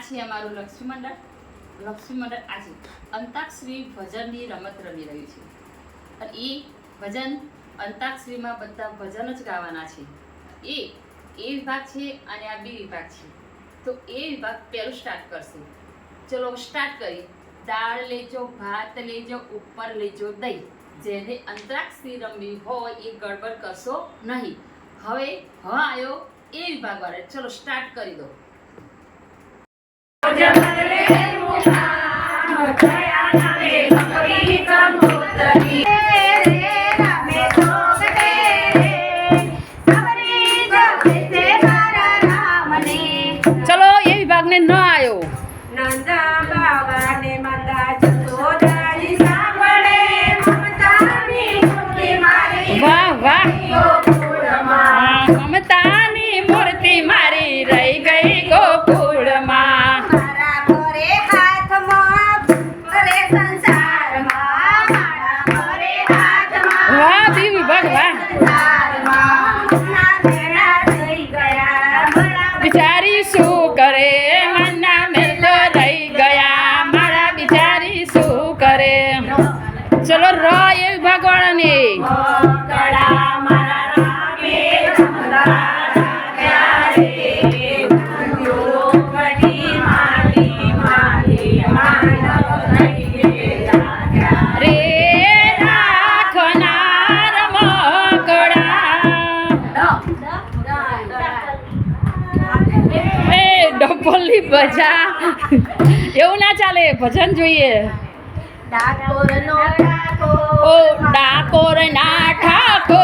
આ છે અમારું લક્ષ્મી મંડળ લક્ષ્મી મંડળ આજે અંતાક્ષરી ભજનની રમત રમી રહ્યું છે. અને એ ભજન અંતાક્ષરીમાં બધા ભજન જ ગાવાના છે. એ એ વિભાગ છે અને આ બી વિભાગ છે. તો એ વિભાગ પહેલું સ્ટાર્ટ કરશે. ચલો સ્ટાર્ટ કરી દાળ લેજો, ભાત લેજો, ઉપર લેજો દહીં. જેને અંતરાક્ષરી રમવી હોય એ ગડબડ કરશો નહીં. હવે હા આવ્યો એ વિભાગ વાળા ચલો સ્ટાર્ટ કરી દો. Yeah. પલ્લી ભજા. એવું ના ચાલે ભજન જોઈએ. ઓ ડાકોર ના ઠાકો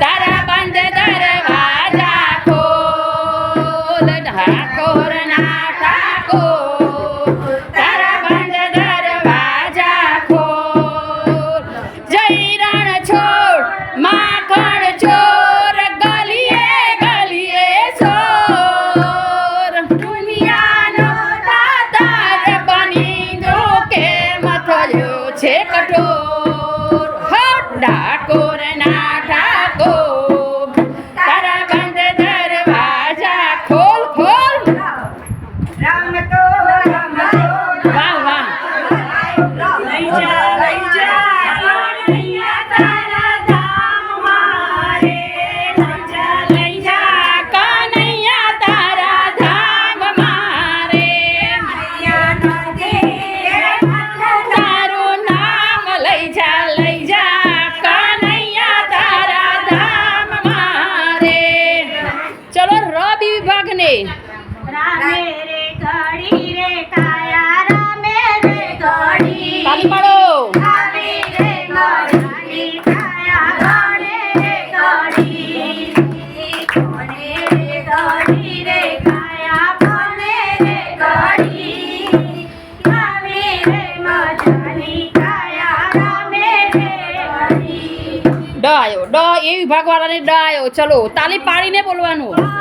તારા બંધ દરવાજા છે કઠોર. હો ડાકોરના વિભાગવાળાને ડાયો ચલો તાલી પાડીને બોલવાનું.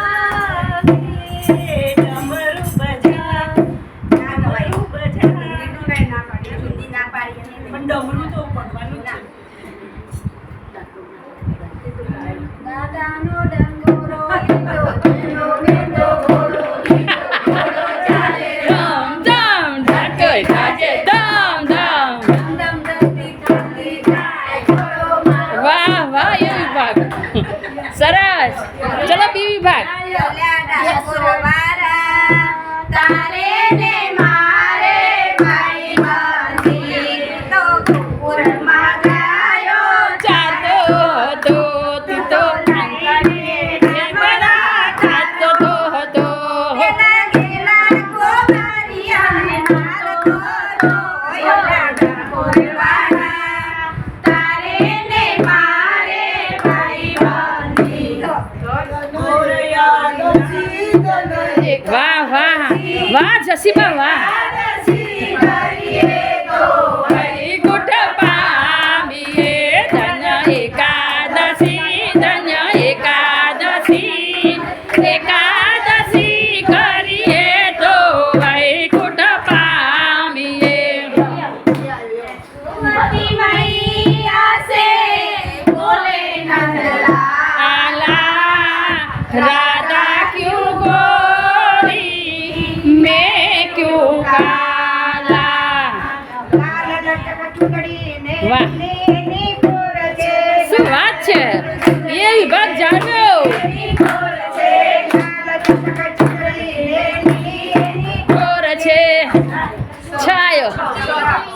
છાયો.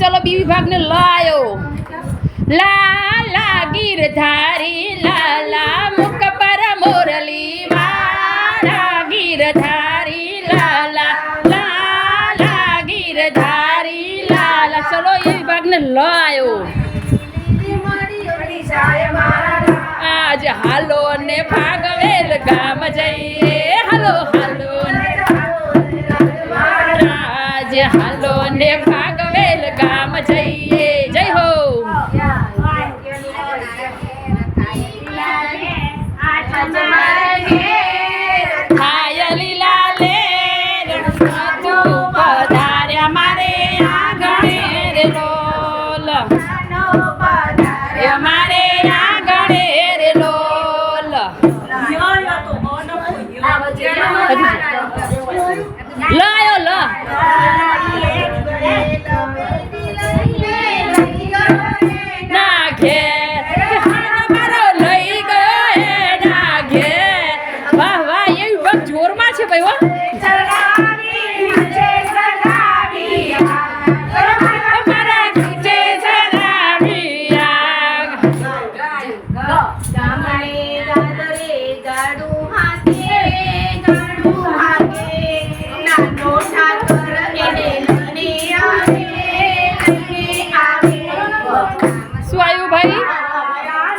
ચલો બી વિભાગને લ આવ્યો લા લા, ગીરધારી, લા લા મુક પર મોરલી મારા ગીરધારી, લા લા લા લા, ગીરધારી, લા લા. ચલો એ વિભાગને લ આવ્યો આજે હાલો ને ફાગવેલ ગામ જઈએ.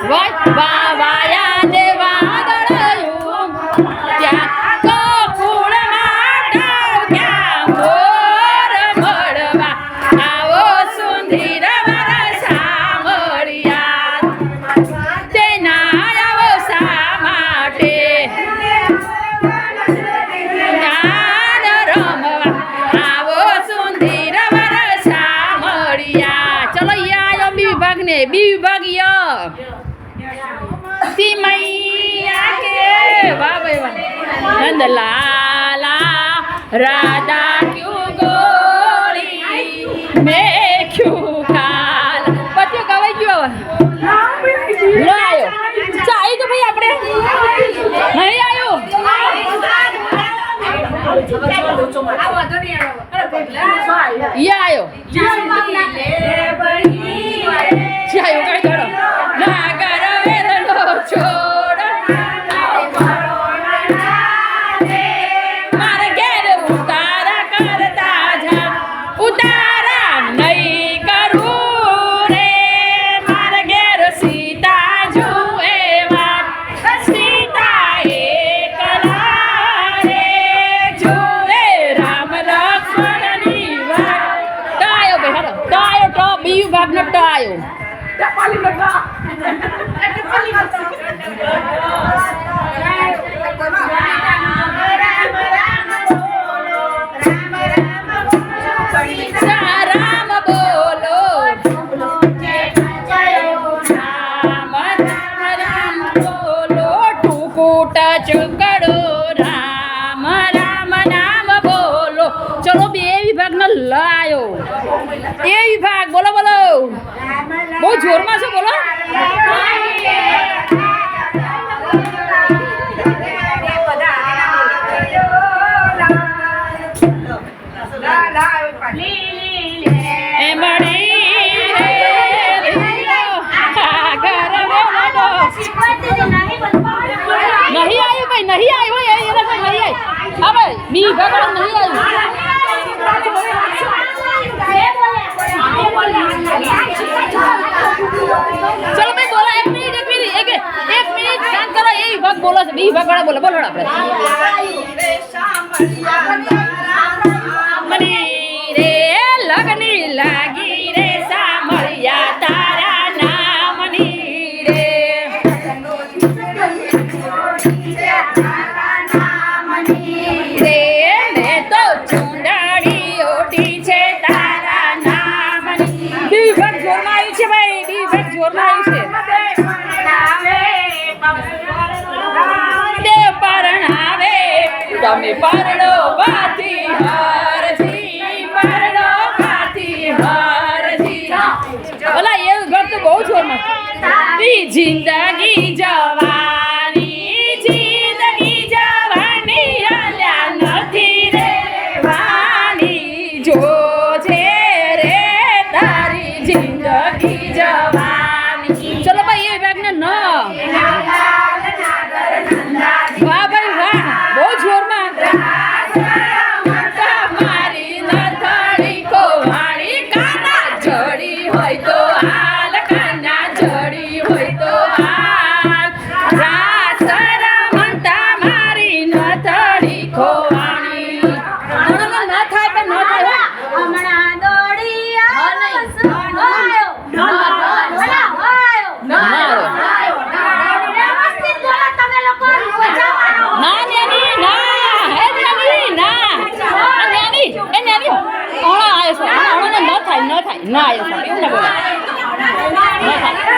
विठुभाई वाया देवा। નંદ લાલા રાધા ક્યુ ગોળી? મે ક્યુ પછી કવાઈ ગયો હવે. લો આવ્યો ચાઈ તો ભાઈ આપણે? નહીં આવ્યો ઈ આવ્યો જી આવ્યો કઈ કરો? એ વિભાગ, બોલો બોલો. બહુ જોરમાં છે, બોલો. નહીં આવ્યું, ભાઈ, નહીં આવ્યું એ નહીં આવ્યું. હા બી વિભાગ નહીં આવ્યું. ચલો ભાઈ, બોલો, એક મિનિટ એક મિનિટ, એક એક મિનિટ શાંત કરો, એ વિભાગ બોલો છે લગની લાગી રે. જોરમાં આવ્યું છે. દેવ પરણાવે તમે પરણો બાથી હરજી પરણો બાથી હરજી ઓલા એ ઘર તો બહુ જોરમાં. જિંદગી જવાની જિંદગી જવાની જો છે રે તારી જિંદગી જવાની ઓળો આયો છે ઓળો ને ન થાય ન થાય ના આયો છે એવું ના બોલે બસ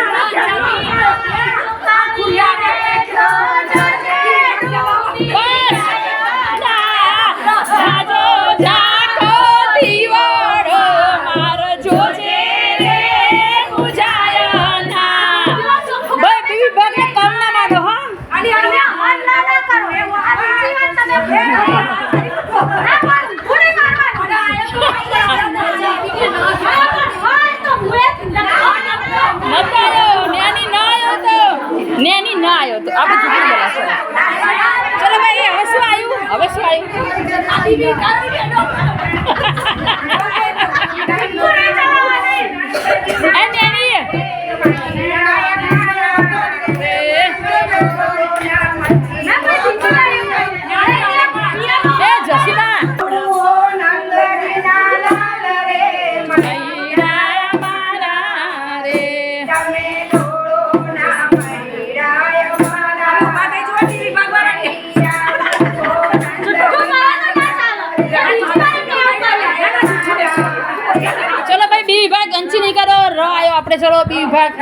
ચલો. ભાઈ બી વિભાગ અંચી નહીં કરો ર આવ્યો આપણે ચલો બી વિભાગ.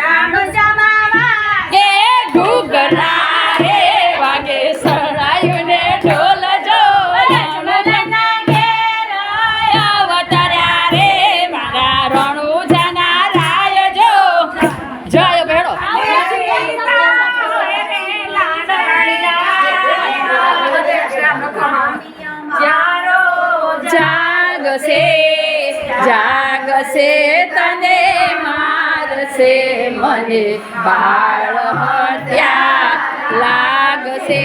મને બાળ હત્યા લાગશે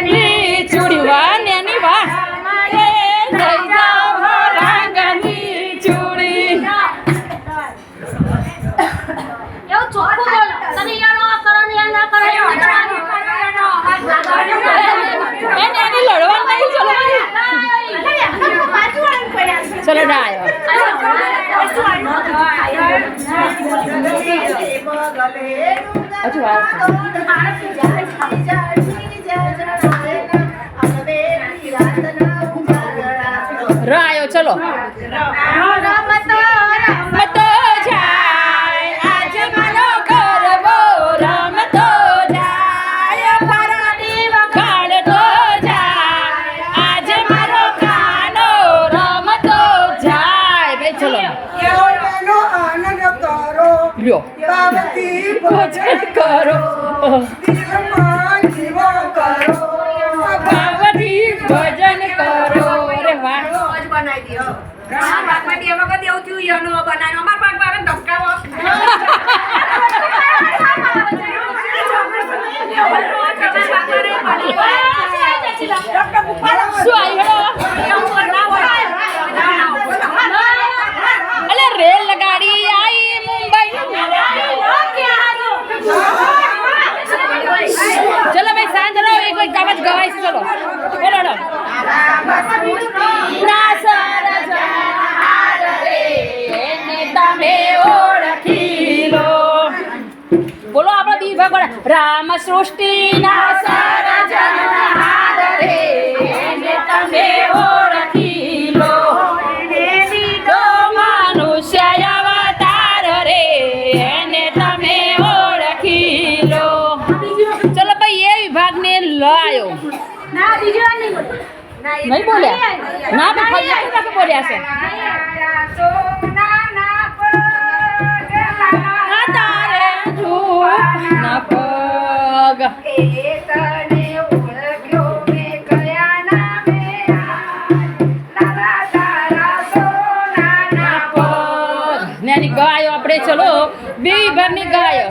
ની ચૂડી વાહ નેની વાહ એ લઈ જાઓ ચૂડી એવું ચોખ્ખું બોલો તમે યાનો આ કરો ને યાનો આ કરો એવું વિચારવાનું. એ નેની લડવા નહીં ચલો ચલો ડાયો હજુ. ર આયો ચલો રમતો જાય બોલો આપણો દી ભગવાન. રામ સૃષ્ટિના સર્જનહાર રે એને તમે ઓળખી લો. તો મનુષ્ય અવતાર રે એને તમે ઓળખી લો. ચલો ભાઈ એ વિભાગને લાયો. નહીં બોલ્યા. ના પણ ફરી કેટલી વખત બોલ્યા છે. નાની ગાયો આપણે ચલો. બે ભરની ગાયો.